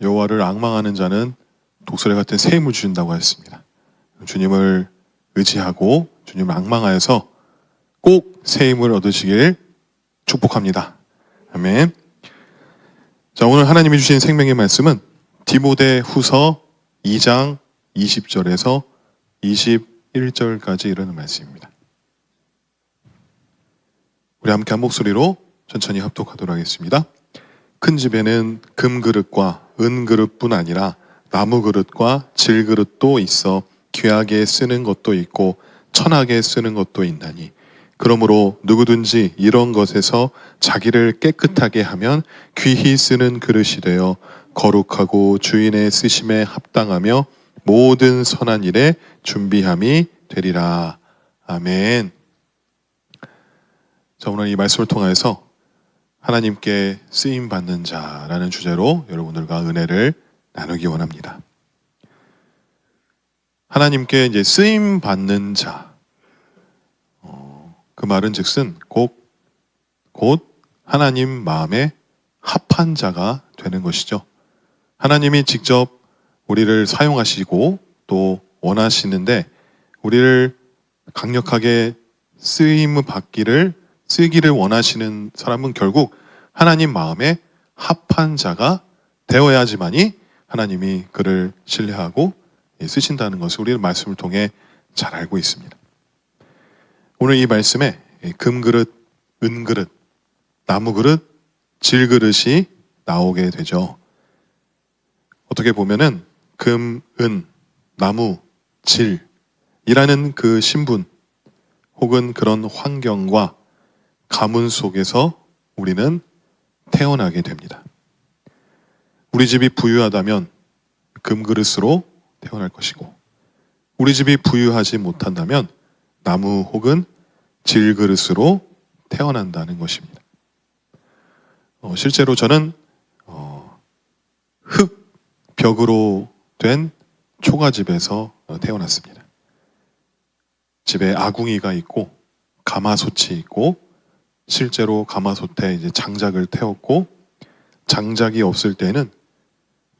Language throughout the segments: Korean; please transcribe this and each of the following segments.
여호와를 악망하는 자는 독수리 같은 세임을 주신다고 하였습니다. 주님을 의지하고 주님을 악망하여서 꼭 세임을 얻으시길 축복합니다. 아멘. 자, 오늘 하나님이 주신 생명의 말씀은 디모데 후서 2장 20절에서 21절까지 이르는 말씀입니다. 우리 함께 한 목소리로 천천히 합독하도록 하겠습니다. 큰 집에는 금 그릇과 은 그릇뿐 아니라 나무 그릇과 질 그릇도 있어 귀하게 쓰는 것도 있고 천하게 쓰는 것도 있나니 그러므로 누구든지 이런 것에서 자기를 깨끗하게 하면 귀히 쓰는 그릇이 되어 거룩하고 주인의 쓰심에 합당하며 모든 선한 일에 준비함이 되리라. 아멘. 자, 오늘 이 말씀을 통해서 하나님께 쓰임 받는 자라는 주제로 여러분들과 은혜를 나누기 원합니다. 하나님께 이제 쓰임 받는 자. 어, 그 말은 즉슨 곧, 곧 하나님 마음에 합한 자가 되는 것이죠. 하나님이 직접 우리를 사용하시고 또 원하시는데 우리를 강력하게 쓰임 받기를 쓰기를 원하시는 사람은 결국 하나님 마음에 합한 자가 되어야지만이 하나님이 그를 신뢰하고 쓰신다는 것을 우리는 말씀을 통해 잘 알고 있습니다. 오늘 이 말씀에 금그릇, 은그릇, 나무그릇, 질그릇이 나오게 되죠. 어떻게 보면은 금, 은, 나무, 질이라는 그 신분 혹은 그런 환경과 가문 속에서 우리는 태어나게 됩니다. 우리 집이 부유하다면 금그릇으로 태어날 것이고, 우리 집이 부유하지 못한다면 나무 혹은 질그릇으로 태어난다는 것입니다. 어, 실제로 저는 어, 흙 벽으로 된 초가집에서 어, 태어났습니다. 집에 아궁이가 있고 가마솥이 있고 실제로 가마솥에 이제 장작을 태웠고 장작이 없을 때는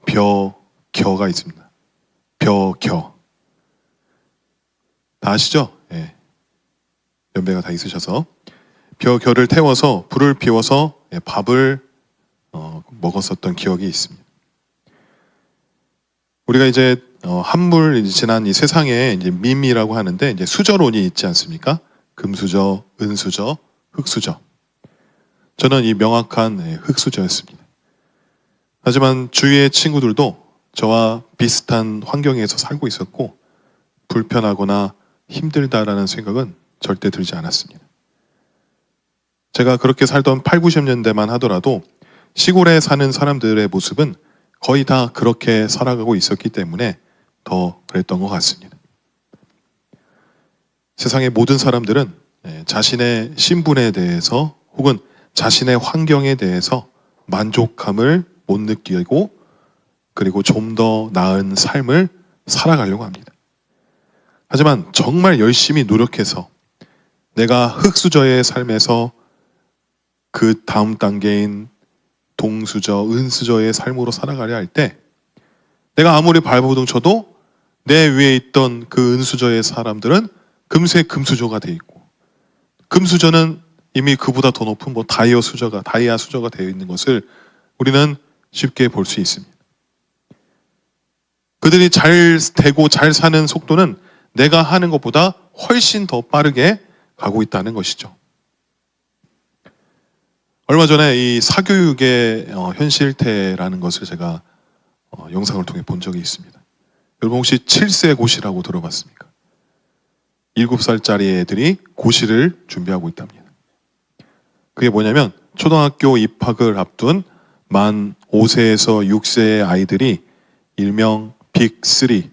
벼겨가 있습니다. 벼겨. 다 아시죠? 예. 연배가 다 있으셔서 벼겨를 태워서 불을 피워서 예, 밥을 어, 먹었었던 기억이 있습니다. 우리가 이제 어, 한물 지난 이 세상에 이제 밈이라고 하는데 이제 수저론이 있지 않습니까? 금수저, 은수저, 흙수저. 저는 이 명확한 예, 흙수저였습니다. 하지만 주위의 친구들도 저와 비슷한 환경에서 살고 있었고 불편하거나 힘들다라는 생각은 절대 들지 않았습니다. 제가 그렇게 살던 8, 90년대만 하더라도 시골에 사는 사람들의 모습은 거의 다 그렇게 살아가고 있었기 때문에 더 그랬던 것 같습니다. 세상의 모든 사람들은 예, 자신의 신분에 대해서 혹은 자신의 환경에 대해서 만족감을 못 느끼고 그리고 좀 더 나은 삶을 살아가려고 합니다. 하지만 정말 열심히 노력해서 내가 흙수저의 삶에서 그 다음 단계인 동수저, 은수저의 삶으로 살아가려 할 때 내가 아무리 발버둥 쳐도 내 위에 있던 그 은수저의 사람들은 금세 금수저가 돼 있고 금수저는 이미 그보다 더 높은 뭐 다이아 수저가 다이아 수저가 되어 있는 것을 우리는 쉽게 볼 수 있습니다. 그들이 잘 되고 잘 사는 속도는 내가 하는 것보다 훨씬 더 빠르게 가고 있다는 것이죠. 얼마 전에 이 사교육의 어, 현실태라는 것을 제가 어, 영상을 통해 본 적이 있습니다. 여러분 혹시 7세 고시라고 들어봤습니까? 7살짜리 애들이 고시를 준비하고 있답니다. 그게 뭐냐면 초등학교 입학을 앞둔 만 5세에서 6세의 아이들이 일명 빅3,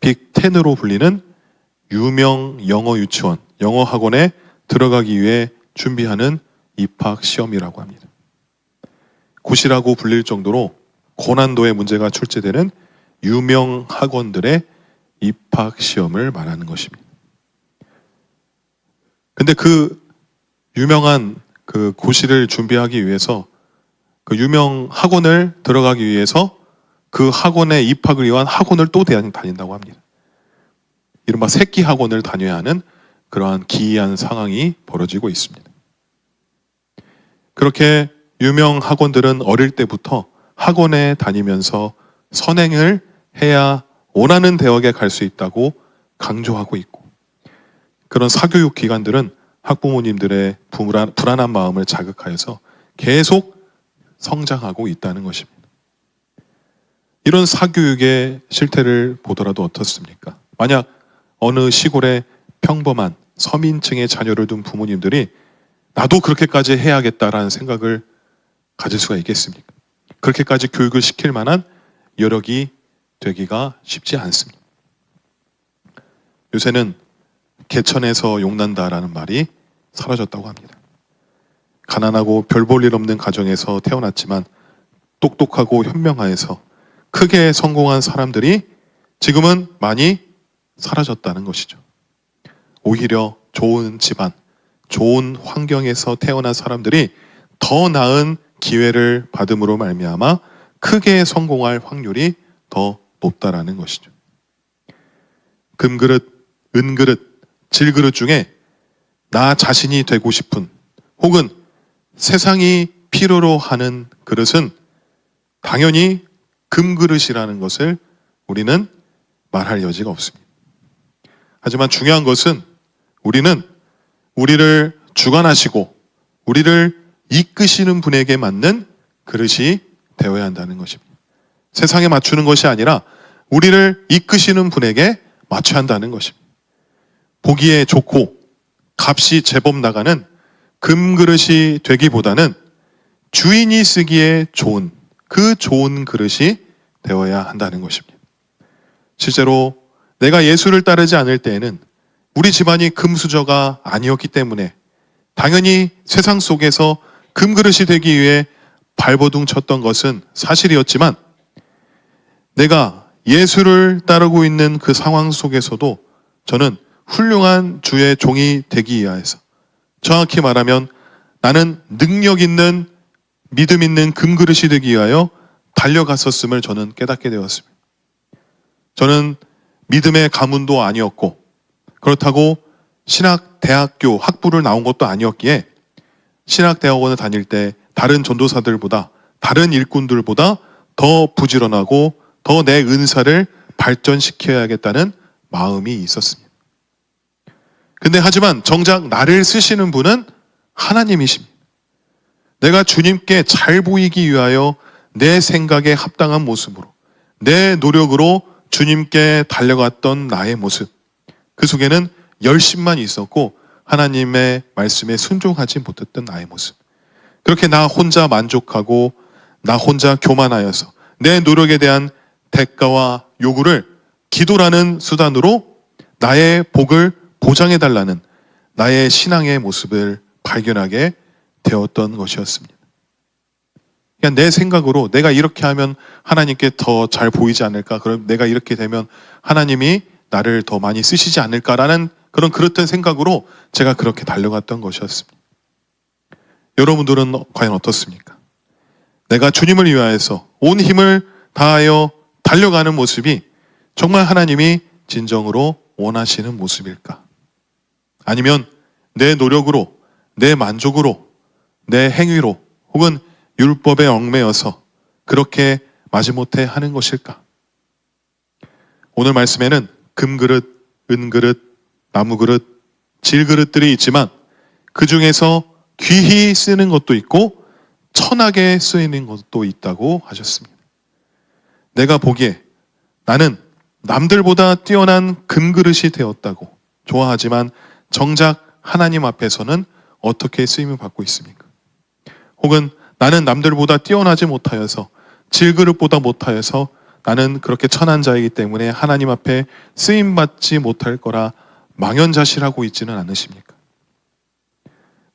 빅10으로 불리는 유명 영어 유치원, 영어 학원에 들어가기 위해 준비하는 입학 시험이라고 합니다. 고시라고 불릴 정도로 고난도의 문제가 출제되는 유명 학원들의 입학 시험을 말하는 것입니다. 근데 그 유명한 그 고시를 준비하기 위해서 그 유명 학원을 들어가기 위해서 그 학원에 입학을 위한 학원을 또 대- 다닌다고 합니다. 이른바 새끼 학원을 다녀야 하는 그러한 기이한 상황이 벌어지고 있습니다. 그렇게 유명 학원들은 어릴 때부터 학원에 다니면서 선행을 해야 원하는 대학에 갈 수 있다고 강조하고 있고 그런 사교육 기관들은 학부모님들의 불안, 불안한 마음을 자극하여서 계속 성장하고 있다는 것입니다. 이런 사교육의 실태를 보더라도 어떻습니까? 만약 어느 시골에 평범한 서민층의 자녀를 둔 부모님들이 나도 그렇게까지 해야겠다라는 생각을 가질 수가 있겠습니까? 그렇게까지 교육을 시킬 만한 여력이 되기가 쉽지 않습니다. 요새는 개천에서 용난다라는 말이 사라졌다고 합니다. 가난하고 별 볼 일 없는 가정에서 태어났지만 똑똑하고 현명하여서 크게 성공한 사람들이 지금은 많이 사라졌다는 것이죠. 오히려 좋은 집안, 좋은 환경에서 태어난 사람들이 더 나은 기회를 받음으로 말미암아 크게 성공할 확률이 더 높다라는 것이죠. 금그릇, 은그릇, 질그릇 중에 나 자신이 되고 싶은 혹은 세상이 필요로 하는 그릇은 당연히 금그릇이라는 것을 우리는 말할 여지가 없습니다. 하지만 중요한 것은 우리는 우리를 주관하시고 우리를 이끄시는 분에게 맞는 그릇이 되어야 한다는 것입니다. 세상에 맞추는 것이 아니라 우리를 이끄시는 분에게 맞춰야 한다는 것입니다. 보기에 좋고 값이 제법 나가는 금그릇이 되기보다는 주인이 쓰기에 좋은 그 좋은 그릇이 되어야 한다는 것입니다. 실제로 내가 예수를 따르지 않을 때에는 우리 집안이 금수저가 아니었기 때문에 당연히 세상 속에서 금그릇이 되기 위해 발버둥 쳤던 것은 사실이었지만 내가 예수를 따르고 있는 그 상황 속에서도 저는 훌륭한 주의 종이 되기 위하여서 정확히 말하면 나는 능력 있는 믿음 있는 금그릇이 되기 위하여 달려갔었음을 저는 깨닫게 되었습니다. 저는 믿음의 가문도 아니었고 그렇다고 신학 대학교 학부를 나온 것도 아니었기에 신학 대학원을 다닐 때 다른 전도사들보다 다른 일꾼들보다 더 부지런하고 더 내 은사를 발전시켜야겠다는 마음이 있었습니다. 근데 하지만 정작 나를 쓰시는 분은 하나님이십니다. 내가 주님께 잘 보이기 위하여 내 생각에 합당한 모습으로 내 노력으로 주님께 달려갔던 나의 모습. 그 속에는 열심만 있었고 하나님의 말씀에 순종하지 못했던 나의 모습. 그렇게 나 혼자 만족하고 나 혼자 교만하여서 내 노력에 대한 대가와 요구를 기도라는 수단으로 나의 복을 보장해 달라는 나의 신앙의 모습을 발견하게 되었던 것이었습니다. 그냥 내 생각으로 내가 이렇게 하면 하나님께 더 잘 보이지 않을까? 그럼 내가 이렇게 되면 하나님이 나를 더 많이 쓰시지 않을까라는 그런 그렇던 생각으로 제가 그렇게 달려갔던 것이었습니다. 여러분들은 과연 어떻습니까? 내가 주님을 위하여서 온 힘을 다하여 달려가는 모습이 정말 하나님이 진정으로 원하시는 모습일까? 아니면 내 노력으로, 내 만족으로, 내 행위로, 혹은 율법에 얽매여서 그렇게 마지못해 하는 것일까? 오늘 말씀에는 금그릇, 은그릇, 나무그릇, 질그릇들이 있지만 그 중에서 귀히 쓰는 것도 있고 천하게 쓰이는 것도 있다고 하셨습니다. 내가 보기에 나는 남들보다 뛰어난 금그릇이 되었다고 좋아하지만 정작 하나님 앞에서는 어떻게 쓰임을 받고 있습니까? 혹은 나는 남들보다 뛰어나지 못하여서 질그릇보다 못하여서 나는 그렇게 천한 자이기 때문에 하나님 앞에 쓰임 받지 못할 거라 망연자실하고 있지는 않으십니까?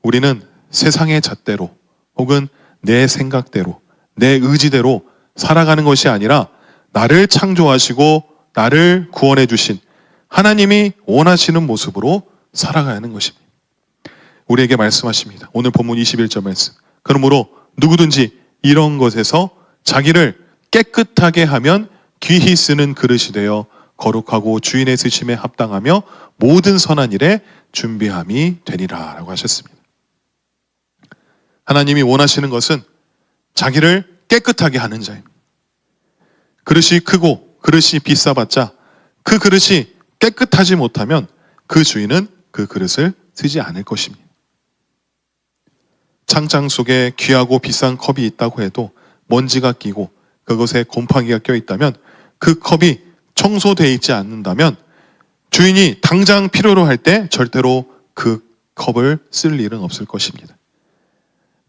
우리는 세상의 잣대로 혹은 내 생각대로 내 의지대로 살아가는 것이 아니라 나를 창조하시고 나를 구원해 주신 하나님이 원하시는 모습으로 살아가야 하는 것입니다. 우리에게 말씀하십니다. 오늘 본문 21절 말씀. 그러므로 누구든지 이런 것에서 자기를 깨끗하게 하면 귀히 쓰는 그릇이 되어 거룩하고 주인의 쓰심에 합당하며 모든 선한 일에 준비함이 되리라 라고 하셨습니다. 하나님이 원하시는 것은 자기를 깨끗하게 하는 자입니다. 그릇이 크고 그릇이 비싸봤자 그 그릇이 깨끗하지 못하면 그 주인은 그 그릇을 쓰지 않을 것입니다. 창장 속에 귀하고 비싼 컵이 있다고 해도 먼지가 끼고 그것에 곰팡이가 껴 있다면 그 컵이 청소되어 있지 않는다면 주인이 당장 필요로 할 때 절대로 그 컵을 쓸 일은 없을 것입니다.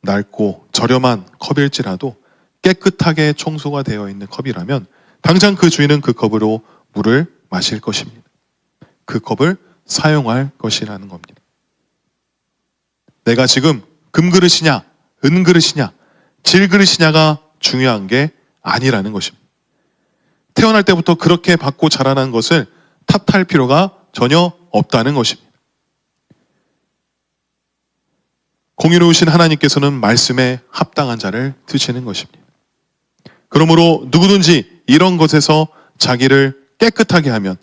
낡고 저렴한 컵일지라도 깨끗하게 청소가 되어 있는 컵이라면 당장 그 주인은 그 컵으로 물을 마실 것입니다. 그 컵을 사용할 것이라는 겁니다. 내가 지금 금그릇이냐, 은그릇이냐, 질그릇이냐가 중요한 게 아니라는 것입니다. 태어날 때부터 그렇게 받고 자라난 것을 탓할 필요가 전혀 없다는 것입니다. 공의로우신 하나님께서는 말씀에 합당한 자를 드시는 것입니다. 그러므로 누구든지 이런 것에서 자기를 깨끗하게 하면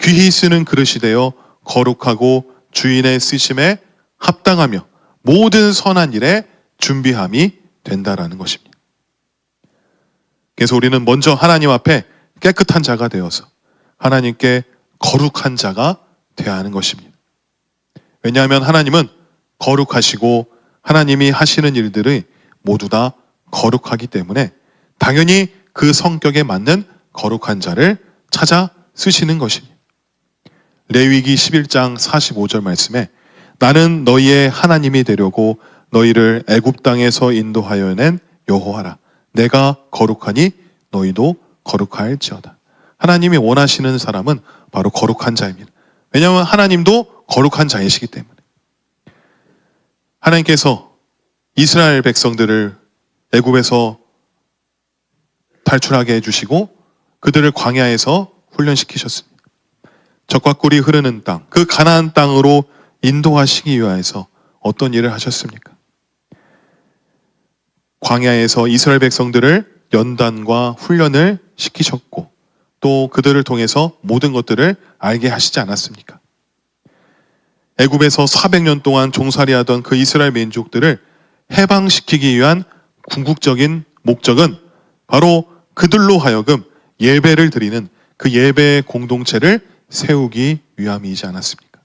귀히 쓰는 그릇이 되어 거룩하고 주인의 쓰심에 합당하며 모든 선한 일에 준비함이 된다라는 것입니다. 그래서 우리는 먼저 하나님 앞에 깨끗한 자가 되어서 하나님께 거룩한 자가 되어야 하는 것입니다. 왜냐하면 하나님은 거룩하시고 하나님이 하시는 일들이 모두 다 거룩하기 때문에 당연히 그 성격에 맞는 거룩한 자를 찾아 쓰시는 것입니다. 레위기 11장 45절 말씀에 나는 너희의 하나님이 되려고 너희를 애굽 땅에서 인도하여 낸 여호와라. 내가 거룩하니 너희도 거룩할지어다. 하나님이 원하시는 사람은 바로 거룩한 자입니다. 왜냐하면 하나님도 거룩한 자이시기 때문에. 하나님께서 이스라엘 백성들을 애굽에서 탈출하게 해주시고 그들을 광야에서 훈련시키셨습니다. 적과 꿀이 흐르는 땅, 그 가나안 땅으로 인도하시기 위하여서 어떤 일을 하셨습니까? 광야에서 이스라엘 백성들을 연단과 훈련을 시키셨고 또 그들을 통해서 모든 것들을 알게 하시지 않았습니까? 애굽에서 400년 동안 종살이하던 그 이스라엘 민족들을 해방시키기 위한 궁극적인 목적은 바로 그들로 하여금 예배를 드리는 그 예배의 공동체를 세우기 위함이지 않았습니까?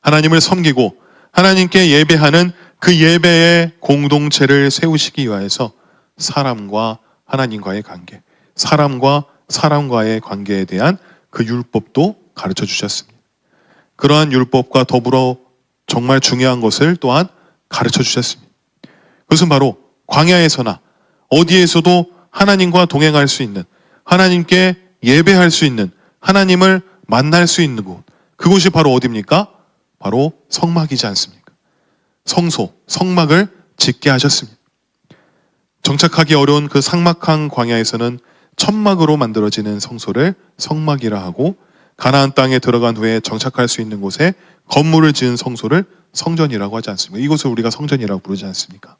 하나님을 섬기고 하나님께 예배하는 그 예배의 공동체를 세우시기 위하여서 사람과 하나님과의 관계, 사람과 사람과의 관계에 대한 그 율법도 가르쳐 주셨습니다. 그러한 율법과 더불어 정말 중요한 것을 또한 가르쳐 주셨습니다. 그것은 바로 광야에서나 어디에서도 하나님과 동행할 수 있는 하나님께 예배할 수 있는 하나님을 만날 수 있는 곳 그곳이 바로 어디입니까? 바로 성막이지 않습니까? 성소, 성막을 짓게 하셨습니다. 정착하기 어려운 그 삭막한 광야에서는 천막으로 만들어지는 성소를 성막이라 하고 가나안 땅에 들어간 후에 정착할 수 있는 곳에 건물을 지은 성소를 성전이라고 하지 않습니까? 이곳을 우리가 성전이라고 부르지 않습니까?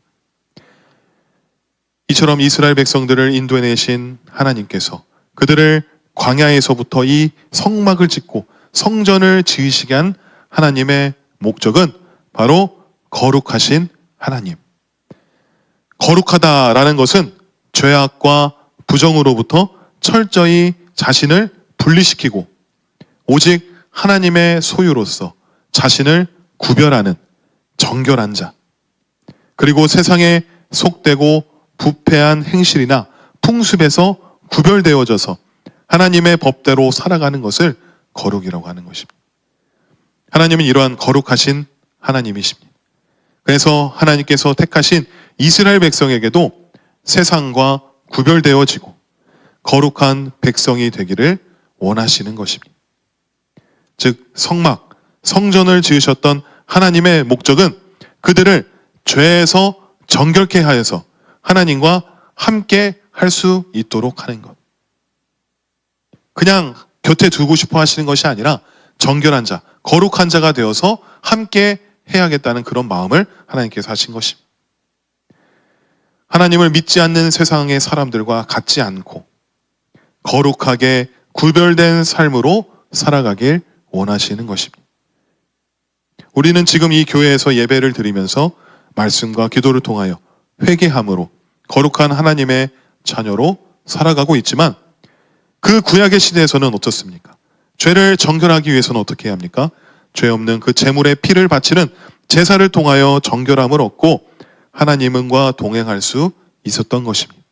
이처럼 이스라엘 백성들을 인도해내신 하나님께서 그들을 광야에서부터 이 성막을 짓고 성전을 지으시게 한 하나님의 목적은 바로 거룩하신 하나님. 거룩하다라는 것은 죄악과 부정으로부터 철저히 자신을 분리시키고 오직 하나님의 소유로서 자신을 구별하는 정결한 자. 그리고 세상에 속되고 부패한 행실이나 풍습에서 구별되어져서 하나님의 법대로 살아가는 것을 거룩이라고 하는 것입니다. 하나님은 이러한 거룩하신 하나님이십니다. 그래서 하나님께서 택하신 이스라엘 백성에게도 세상과 구별되어지고 거룩한 백성이 되기를 원하시는 것입니다. 즉, 성막, 성전을 지으셨던 하나님의 목적은 그들을 죄에서 정결케 하여서 하나님과 함께 할 수 있도록 하는 것. 그냥 곁에 두고 싶어 하시는 것이 아니라 정결한 자, 거룩한 자가 되어서 함께 해야겠다는 그런 마음을 하나님께서 하신 것입니다. 하나님을 믿지 않는 세상의 사람들과 같지 않고 거룩하게 구별된 삶으로 살아가길 원하시는 것입니다. 우리는 지금 이 교회에서 예배를 드리면서 말씀과 기도를 통하여 회개함으로 거룩한 하나님의 자녀로 살아가고 있지만 그 구약의 시대에서는 어떻습니까? 죄를 정결하기 위해서는 어떻게 해야 합니까? 죄 없는 그 제물의 피를 바치는 제사를 통하여 정결함을 얻고 하나님과 동행할 수 있었던 것입니다.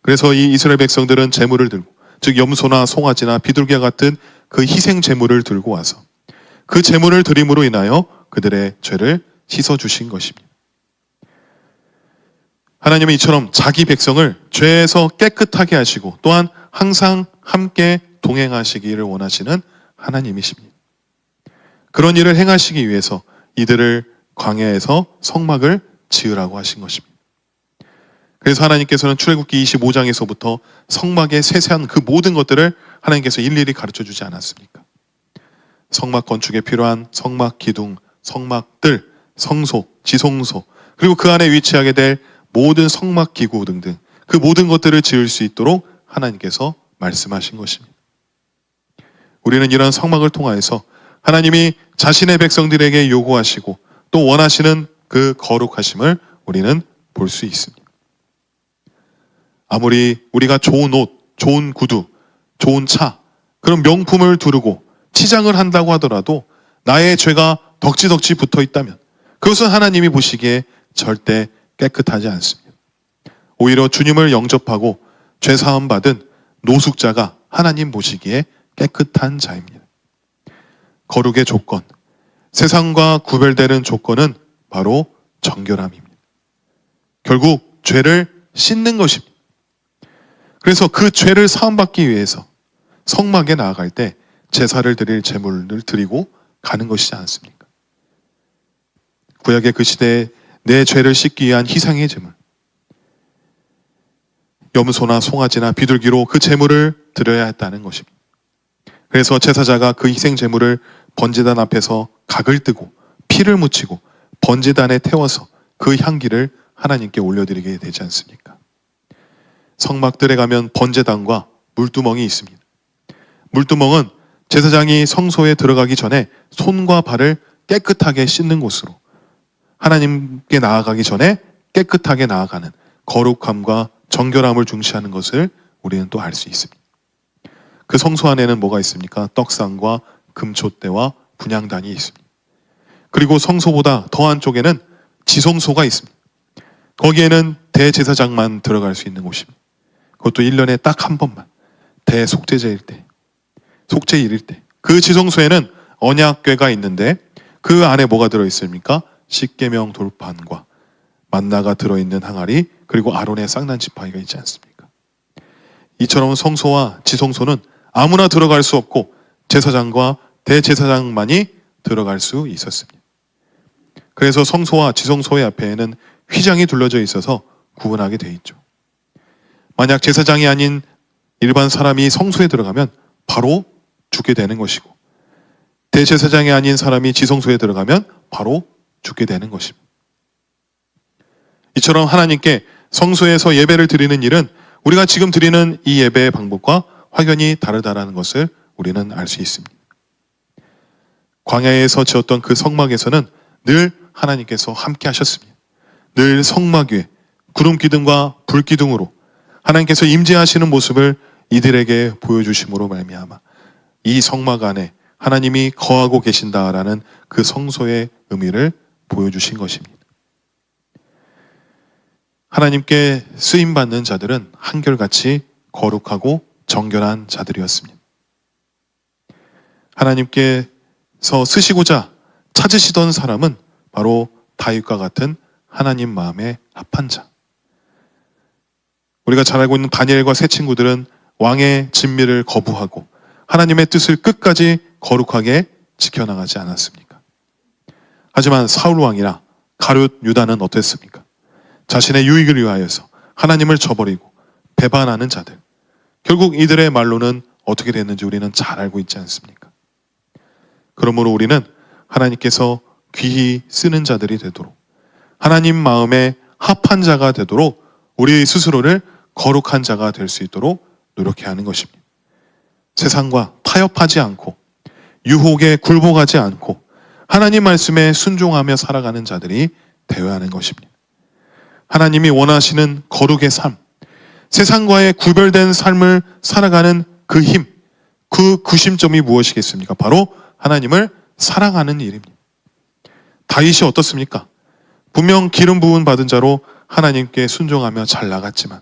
그래서 이 이스라엘 백성들은 제물을 들고 즉 염소나 송아지나 비둘기와 같은 그 희생 제물을 들고 와서 그 제물을 드림으로 인하여 그들의 죄를 씻어 주신 것입니다. 하나님은 이처럼 자기 백성을 죄에서 깨끗하게 하시고 또한 항상 함께 동행하시기를 원하시는 하나님이십니다. 그런 일을 행하시기 위해서 이들을 광야에서 성막을 지으라고 하신 것입니다. 그래서 하나님께서는 출애굽기 25장에서부터 성막의 세세한 그 모든 것들을 하나님께서 일일이 가르쳐 주지 않았습니까? 성막 건축에 필요한 성막 기둥, 성막들, 성소, 지성소, 그리고 그 안에 위치하게 될 모든 성막 기구 등등 그 모든 것들을 지을 수 있도록 하나님께서 말씀하신 것입니다. 우리는 이런 성막을 통하여서 하나님이 자신의 백성들에게 요구하시고 또 원하시는 그 거룩하심을 우리는 볼 수 있습니다. 아무리 우리가 좋은 옷, 좋은 구두, 좋은 차, 그런 명품을 두르고 치장을 한다고 하더라도 나의 죄가 덕지덕지 붙어 있다면 그것은 하나님이 보시기에 절대 깨끗하지 않습니다. 오히려 주님을 영접하고 죄 사함 받은 노숙자가 하나님 보시기에 깨끗한 자입니다. 거룩의 조건, 세상과 구별되는 조건은 바로 정결함입니다. 결국 죄를 씻는 것입니다. 그래서 그 죄를 사함받기 위해서 성막에 나아갈 때 제사를 드릴 제물을 드리고 가는 것이지 않습니까? 구약의 그 시대에 내 죄를 씻기 위한 희생의 제물. 염소나 송아지나 비둘기로 그 제물을 드려야 했다는 것입니다. 그래서 제사자가 그 희생 제물을 번제단 앞에서 각을 뜨고 피를 묻히고 번제단에 태워서 그 향기를 하나님께 올려드리게 되지 않습니까? 성막들에 가면 번제단과 물두멍이 있습니다. 물두멍은 제사장이 성소에 들어가기 전에 손과 발을 깨끗하게 씻는 곳으로 하나님께 나아가기 전에 깨끗하게 나아가는 거룩함과 정결함을 중시하는 것을 우리는 또 알 수 있습니다. 그 성소 안에는 뭐가 있습니까? 떡상과 금촛대와 분향단이 있습니다. 그리고 성소보다 더 안쪽에는 지성소가 있습니다. 거기에는 대제사장만 들어갈 수 있는 곳입니다. 그것도 1년에 딱 한 번만. 대속죄제일 때. 속죄일일 때. 그 지성소에는 언약궤가 있는데 그 안에 뭐가 들어 있습니까? 십계명 돌판과 만나가 들어 있는 항아리 그리고 아론의 쌍난 지팡이가 있지 않습니까? 이처럼 성소와 지성소는 아무나 들어갈 수 없고 제사장과 대제사장만이 들어갈 수 있었습니다. 그래서 성소와 지성소의 앞에는 휘장이 둘러져 있어서 구분하게 돼 있죠. 만약 제사장이 아닌 일반 사람이 성소에 들어가면 바로 죽게 되는 것이고 대제사장이 아닌 사람이 지성소에 들어가면 바로 죽게 되는 것입니다. 이처럼 하나님께 성소에서 예배를 드리는 일은 우리가 지금 드리는 이 예배의 방법과 확연히 다르다라는 것을 우리는 알 수 있습니다. 광야에서 지었던 그 성막에서는 늘 하나님께서 함께 하셨습니다. 늘 성막 위에 구름 기둥과 불 기둥으로 하나님께서 임재하시는 모습을 이들에게 보여주심으로 말미암아 이 성막 안에 하나님이 거하고 계신다라는 그 성소의 의미를 보여주신 것입니다. 하나님께 쓰임 받는 자들은 한결같이 거룩하고 정결한 자들이었습니다. 하나님께서 쓰시고자 찾으시던 사람은 바로 다윗과 같은 하나님 마음에 합한 자. 우리가 잘 알고 있는 다니엘과 세 친구들은 왕의 진미를 거부하고 하나님의 뜻을 끝까지 거룩하게 지켜나가지 않았습니까? 하지만 사울 왕이나 가룟 유다는 어땠습니까? 자신의 유익을 위하여서 하나님을 저버리고 배반하는 자들. 결국 이들의 말로는 어떻게 됐는지 우리는 잘 알고 있지 않습니까? 그러므로 우리는 하나님께서 귀히 쓰는 자들이 되도록 하나님 마음에 합한 자가 되도록 우리 스스로를 거룩한 자가 될 수 있도록 노력해야 하는 것입니다. 세상과 타협하지 않고 유혹에 굴복하지 않고 하나님 말씀에 순종하며 살아가는 자들이 되어야 하는 것입니다. 하나님이 원하시는 거룩의 삶, 세상과의 구별된 삶을 살아가는 그 힘, 그 구심점이 무엇이겠습니까? 바로 하나님을 사랑하는 일입니다. 다윗이 어떻습니까? 분명 기름 부은 받은 자로 하나님께 순종하며 잘 나갔지만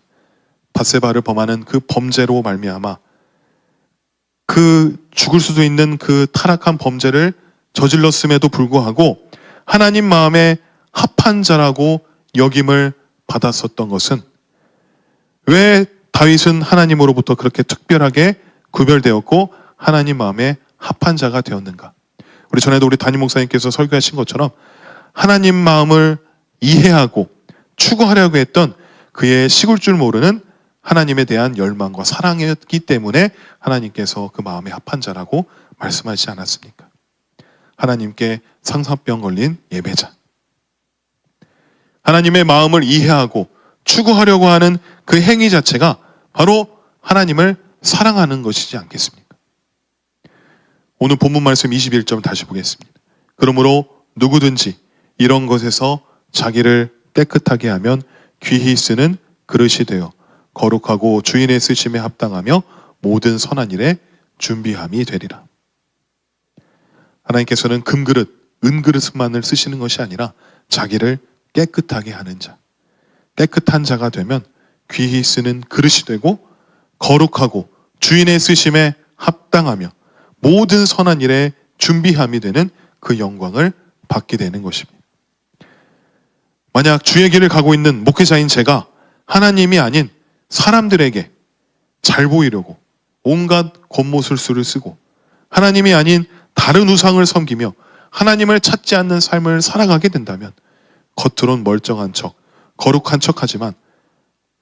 바세바를 범하는 그 범죄로 말미암아 그 죽을 수도 있는 그 타락한 범죄를 저질렀음에도 불구하고 하나님 마음에 합한 자라고 여김을 받았었던 것은 왜 다윗은 하나님으로부터 그렇게 특별하게 구별되었고 하나님 마음에 합한 자가 되었는가? 우리 전에도 우리 담임 목사님께서 설교하신 것처럼 하나님 마음을 이해하고 추구하려고 했던 그의 식을 줄 모르는 하나님에 대한 열망과 사랑이었기 때문에 하나님께서 그 마음에 합한 자라고 말씀하지 않았습니까? 하나님께 상사병 걸린 예배자. 하나님의 마음을 이해하고 추구하려고 하는 그 행위 자체가 바로 하나님을 사랑하는 것이지 않겠습니까? 오늘 본문 말씀 21절 다시 보겠습니다. 그러므로 누구든지 이런 것에서 자기를 깨끗하게 하면 귀히 쓰는 그릇이 되어 거룩하고 주인의 쓰심에 합당하며 모든 선한 일에 준비함이 되리라. 하나님께서는 금그릇, 은그릇만을 쓰시는 것이 아니라 자기를 깨끗하게 하는 자, 깨끗한 자가 되면 귀히 쓰는 그릇이 되고 거룩하고 주인의 쓰심에 합당하며 모든 선한 일에 준비함이 되는 그 영광을 받게 되는 것입니다. 만약 주의 길을 가고 있는 목회자인 제가 하나님이 아닌 사람들에게 잘 보이려고 온갖 겉모술수를 쓰고 하나님이 아닌 다른 우상을 섬기며 하나님을 찾지 않는 삶을 살아가게 된다면 겉으론 멀쩡한 척, 거룩한 척 하지만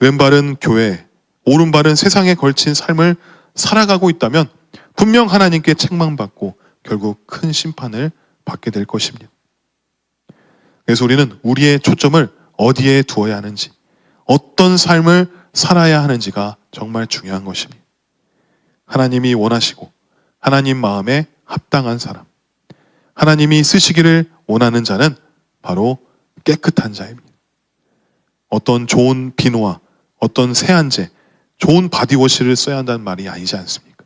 왼발은 교회, 오른발은 세상에 걸친 삶을 살아가고 있다면 분명 하나님께 책망받고 결국 큰 심판을 받게 될 것입니다. 그래서 우리는 우리의 초점을 어디에 두어야 하는지, 어떤 삶을 살아야 하는지가 정말 중요한 것입니다. 하나님이 원하시고 하나님 마음에 합당한 사람, 하나님이 쓰시기를 원하는 자는 바로 깨끗한 자입니다. 어떤 좋은 비누와 어떤 세안제, 좋은 바디워시를 써야 한다는 말이 아니지 않습니까?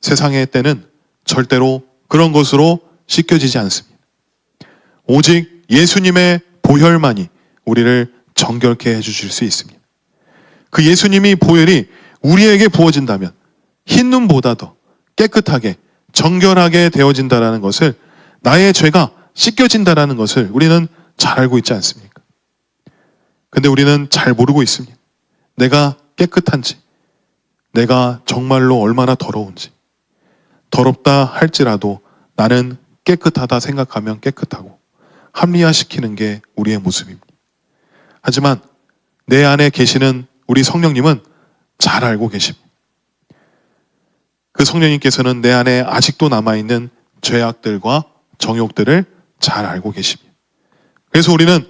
세상의 때는 절대로 그런 것으로 씻겨지지 않습니다. 오직 예수님의 보혈만이 우리를 정결케 해주실 수 있습니다. 그 예수님이 보혈이 우리에게 부어진다면 흰 눈보다 더 깨끗하게 정결하게 되어진다라는 것을 나의 죄가 씻겨진다라는 것을 우리는 잘 알고 있지 않습니까? 근데 우리는 잘 모르고 있습니다. 내가 깨끗한지, 내가 정말로 얼마나 더러운지. 더럽다 할지라도 나는 깨끗하다 생각하면 깨끗하고 합리화시키는 게 우리의 모습입니다. 하지만 내 안에 계시는 우리 성령님은 잘 알고 계십니다. 그 성령님께서는 내 안에 아직도 남아있는 죄악들과 정욕들을 잘 알고 계십니다. 그래서 우리는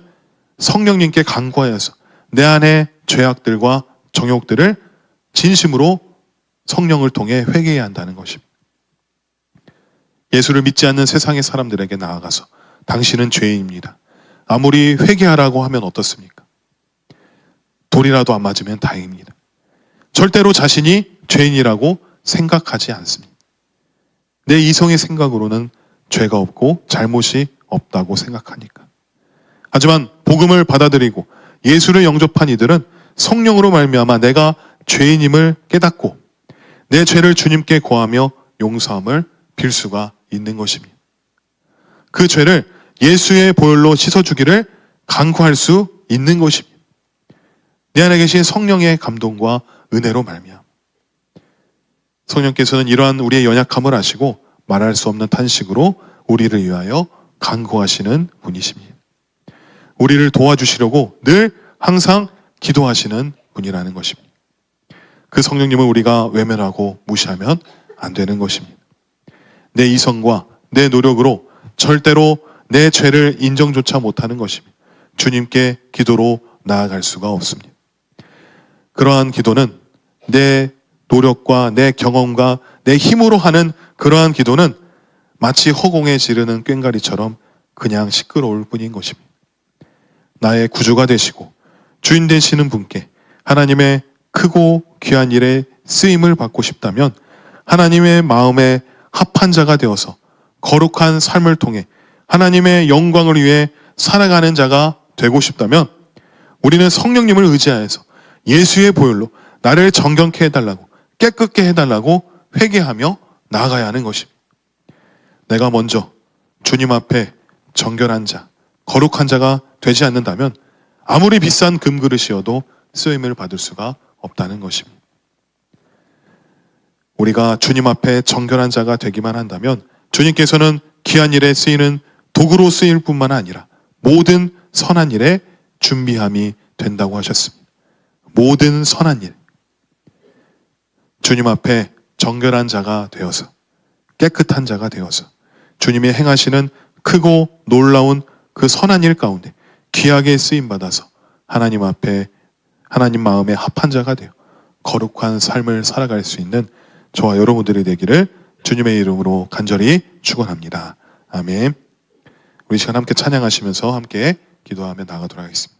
성령님께 간구하여서 내 안에 죄악들과 정욕들을 진심으로 성령을 통해 회개해야 한다는 것입니다. 예수를 믿지 않는 세상의 사람들에게 나아가서 당신은 죄인입니다. 아무리 회개하라고 하면 어떻습니까? 돌이라도 안 맞으면 다행입니다. 절대로 자신이 죄인이라고 생각하지 않습니다. 내 이성의 생각으로는 죄가 없고 잘못이 없다고 생각하니까. 하지만 복음을 받아들이고 예수를 영접한 이들은 성령으로 말미암아 내가 죄인임을 깨닫고 내 죄를 주님께 고하며 용서함을 빌 수가 있는 것입니다. 그 죄를 예수의 보혈로 씻어주기를 간구할 수 있는 것입니다. 내 안에 계신 성령의 감동과 은혜로 말미암아 성령께서는 이러한 우리의 연약함을 아시고 말할 수 없는 탄식으로 우리를 위하여 간구하시는 분이십니다. 우리를 도와주시려고 늘 항상 기도하시는 분이라는 것입니다. 그 성령님을 우리가 외면하고 무시하면 안 되는 것입니다. 내 이성과 내 노력으로 절대로 내 죄를 인정조차 못하는 것입니다. 주님께 기도로 나아갈 수가 없습니다. 그러한 기도는 내 노력과 내 경험과 내 힘으로 하는 그러한 기도는 마치 허공에 지르는 꽹가리처럼 그냥 시끄러울 뿐인 것입니다. 나의 구주가 되시고 주인 되시는 분께 하나님의 크고 귀한 일에 쓰임을 받고 싶다면 하나님의 마음에 합한 자가 되어서 거룩한 삶을 통해 하나님의 영광을 위해 살아가는 자가 되고 싶다면 우리는 성령님을 의지하여서 예수의 보혈로 나를 정경케 해달라고 깨끗게 해달라고 회개하며 나아가야 하는 것입니다. 내가 먼저 주님 앞에 정결한 자, 거룩한 자가 되지 않는다면 아무리 비싼 금그릇이어도 쓰임을 받을 수가 없다는 것입니다. 우리가 주님 앞에 정결한 자가 되기만 한다면 주님께서는 귀한 일에 쓰이는 도구로 쓰일 뿐만 아니라 모든 선한 일에 준비함이 된다고 하셨습니다. 모든 선한 일. 주님 앞에 정결한 자가 되어서 깨끗한 자가 되어서 주님이 행하시는 크고 놀라운 그 선한 일 가운데 귀하게 쓰임 받아서 하나님 앞에 하나님 마음에 합한 자가 되어 거룩한 삶을 살아갈 수 있는 저와 여러분들이 되기를 주님의 이름으로 간절히 축원합니다. 아멘. 우리 시간 함께 찬양하시면서 함께 기도하며 나가도록 하겠습니다.